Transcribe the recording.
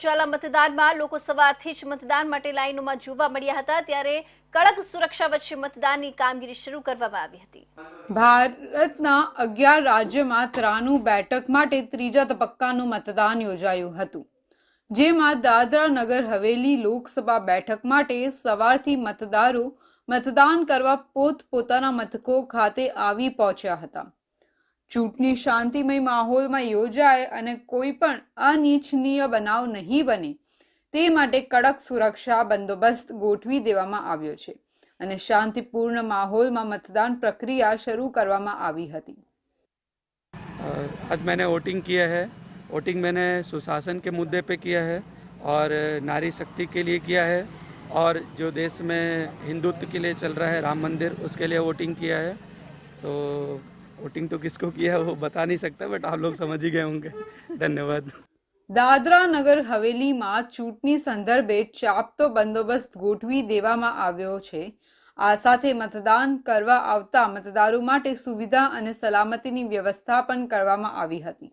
યોજાયેલા મતદાનમાં લોકો સવારથી જ મતદાન માટે લાઈનોમાં જોવા મળ્યા હતા. ત્યારે કડક સુરક્ષા વચ્ચે મતદાનની કામગીરી શરૂ કરવામાં આવી હતી. ભારતના અગિયાર રાજ્યમાં ત્રાણું બેઠક માટે ત્રીજા તબક્કાનું મતદાન યોજાયું હતું, જેમાં દાદરા નગર હવેલી લોકસભા બેઠક માટે સવારથી મતદારો મતદાન કરવા પોતપોતાના મથકો ખાતે આવી પહોંચ્યા હતા. ચૂંટણી શાંતિમય માહોલમાં યોજાય અને કોઈ પણ અનિચ્છનીય બનાવ નહીં બને તે માટે કડક સુરક્ષા બંદોબસ્ત ગોઠવી દેવામાં આવ્યો છે અને શાંતિપૂર્ણ માહોલમાં મતદાન પ્રક્રિયા શરૂ કરવામાં આવી હતી और आज मैंने वोटिंग किया है वोटिंग मैंने सुशासन के मुद्दे पे किया है और नारी शक्ति के लिए किया है और जो देश में हिंदुत्व के लिए चल रहा है राम मंदिर उसके लिए वोटिंग किया है सो वोटिंग तो किसको किया है वो बता नहीं सकता बट आप लोग समझ ही गए होंगे धन्यवाद દાદરા નગર હવેલીમાં ચૂંટણી સંદર્ભે ચાપતો બંદોબસ્ત ગોઠવી દેવામાં આવ્યો છે આ સાથે મતદાન કરવા આવતા મતદારો માટે સુવિધા અને સલામતીની વ્યવસ્થા પણ કરવામાં આવી હતી